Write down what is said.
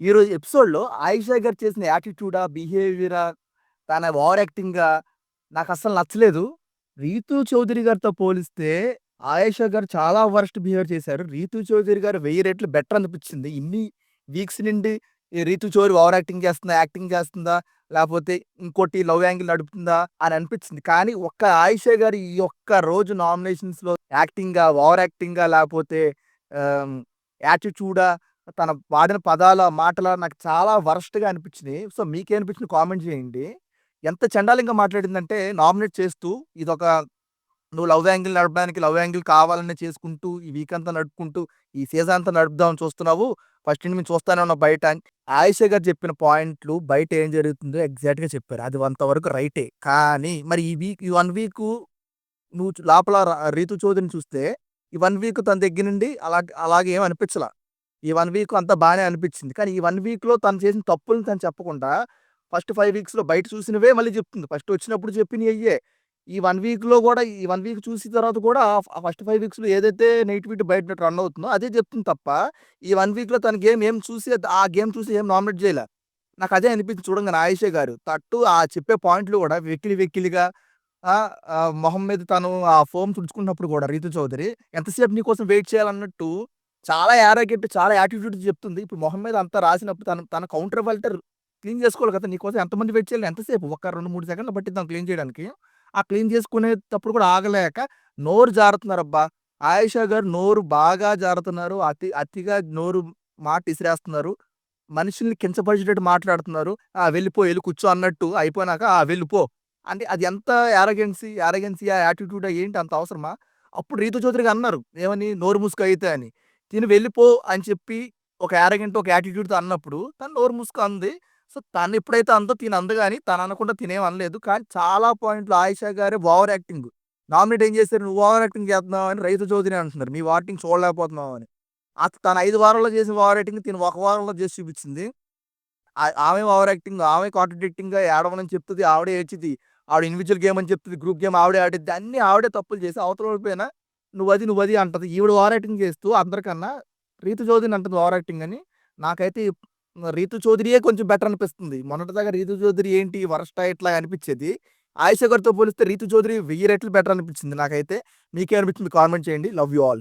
ఈరోజు ఎపిసోడ్‌లో ఆయిషా గారు చేసిన యాటిట్యూడా, బిహేవియరా, తన ఓవర్ యాక్టింగా నాకస్సలు నచ్చలేదు. రీతు చౌదరి గారితో పోలిస్తే ఆయేషా గారు చాలా వరస్ట్ బిహేవియర్ చేశారు. రీతు చౌదరి గారు వెయ్యి రెట్లు బెటర్ అనిపించింది. ఇన్ని వీక్స్ నుండి ఈ చౌదరి ఓవర్ యాక్టింగ్ చేస్తుందా? యాక్టింగ్ చేస్తుందా? లేకపోతే ఇంకోటి లవ్ యాంగిల్ నడుపుతుందా? అని అనిపించింది. కానీ ఒక్క ఆయిషా గారు ఈ ఒక్క రోజు నామినేషన్స్‌లో యాక్టింగ్గా ఓవర్ యాక్టింగ్గా లేకపోతే యాటిట్యూడా, తన వాడిన పదాల, మాటల నాకు చాలా వరస్ట్‌గా అనిపించినియి. సో, మీకేమనిపించింది కామెంట్ చేయండి. ఎంత చండాలంగా మాట్లాడిందంటే నామినేట్ చేస్తూ ఇదొక నువ్వు లవ్ యాంగిల్ నడపడానికి లవ్ యాంగిల్ కావాలనే చేసుకుంటూ, ఈ వీక్ అంతా నడుపుకుంటూ, ఈ సీజన్ అంతా నడుపుదామని చూస్తున్నావు. ఫస్ట్ నుండి మేము చూస్తానే ఉన్నాం బయట అని. గారు చెప్పిన పాయింట్లు బయట ఏం జరుగుతుందో ఎగ్జాక్ట్‌గా చెప్పారు. అది అంతవరకు రైటే. కానీ మరి ఈ వీక్ ఈ 1 వీకు నువ్వు చు లోపల ర రీతూ చౌదరిని చూస్తే ఈ 1 వీక్ తన దగ్గర నుండి అలా అలాగే ఏమి అనిపించలా. ఈ వన్ వీక్ అంతా బాగానే అనిపించింది. కానీ ఈ వన్ వీక్‌లో తను చేసిన తప్పులను తను చెప్పకుండా ఫస్ట్ ఫైవ్ వీక్స్‌లో బయట చూసినవే మళ్ళీ చెప్తుంది. ఫస్ట్ వచ్చినప్పుడు చెప్పినయయ్యే. ఈ వన్ వీక్‌లో కూడా ఈ వన్ వీక్ చూసిన తర్వాత కూడా ఆ ఫస్ట్ ఫైవ్ వీక్స్‌లో ఏదైతే నెగిటివిటీ బయట రన్ అవుతుందో అదే చెప్తుంది తప్ప, ఈ వన్ వీక్‌లో తన గేమ్ ఏం చూసి ఆ గేమ్ చూసి ఏం నామినేట్ చేయలేదు నాకు అదే అనిపించింది చూడంగా ఆయిషా గారు. తట్టు ఆ చెప్పే పాయింట్లు కూడా వెకిలి వెకిలిగా మొహం మీద తను ఆ ఫోమ్ తుడుచుకున్నప్పుడు కూడా రీతు చౌదరి ఎంతసేపు నీకోసం వెయిట్ చేయాలన్నట్టు చాలా యారోగెంట్, చాలా యాటిట్యూడ్ చెప్తుంది. ఇప్పుడు మొహం మీద అంతా రాసినప్పుడు తన తన కౌంటర్ ఫిల్టర్ క్లీన్ చేసుకోవాలి కదా! నీకోసం ఎంతమంది వెయిట్ చేయాలి? ఎంతసేపు? ఒక 2, 3 సెకన్లు పట్టిద్దాం క్లీన్ చేయడానికి. ఆ క్లీన్ చేసుకునేటప్పుడు కూడా ఆగలేక నోరు జారుతున్నారబ్బా! ఆయిషా గారు నోరు బాగా జారుతున్నారు. అతి అతిగా నోరు మాట ఇసిరేస్తున్నారు. మనుషుల్ని కించపరిచేటట్టు మాట్లాడుతున్నారు. ఆ! వెళ్ళిపో వెళ్ళి కూర్చో అన్నట్టు అయిపోయినాక ఆ! వెళ్ళిపో. అంటే అది ఎంత యారగెన్సీ యారగెన్సీ ఆ యాటిట్యూడా ఏంటి అంత అవసరమా? అప్పుడు రీతు చౌదరి గారు అన్నారు. ఏమని? నోరు ముసుగు అయితే అని. తిను వెళ్ళిపో అని చెప్పి ఒక యారోగెంట్, ఒక యాటిట్యూడ్‌తో అన్నప్పుడు తను నోరు ముసుకు అంది. సో, తను ఎప్పుడైతే అందో తిని అందగాని తను అనకుండా తినేం అనలేదు. కానీ చాలా పాయింట్లు ఆయిషా గారే ఓవర్ యాక్టింగ్. నామినేట్ ఏం చేశారు? నువ్వు ఓవర్ యాక్టింగ్ చేస్తున్నావు అని రైతు చౌదరి అంటున్నారు. మీ వాటింగ్ చూడలేకపోతున్నావు అని. అత తను ఐదు వారాల్లో చేసిన ఓవర్ యాక్టింగ్ తిను ఒక వారంలో చేసి చూపించింది. ఆమె ఓవర్ యాక్టింగ్, ఆమె కాంట్రడిక్టింగ్‌గా ఏడవనని చెప్తుంది ఆవిడే ఏడ్చిద్ది. ఆవిడ ఇండివిజువల్ గేమ్ అని చెప్తుంది గ్రూప్ గేమ్ ఆవిడే ఆడిద్ది. అన్ని ఆవిడే తప్పులు చేసి అవతల ఓడిపోయినా నువ్వది, నువ్వది అంటది. ఈవిడ ఓవర్ యాక్టింగ్ చేస్తూ అందరికన్నా రీతు చౌదరిని అంటుంది ఓవర్ యాక్టింగ్ అని. నాకైతే రీతు చౌదరియే కొంచెం బెటర్ అనిపిస్తుంది. మొన్నటిదాకా రీతు చౌదరి ఏంటి వరస్టా ఇట్లా అనిపించేది. ఆయుష గారితో పోలిస్తే రీతు చౌదరి వెయ్యి రెట్లు బెటర్ అనిపించింది నాకైతే. మీకేమనిపించింది కామెంట్ చేయండి. Love you all.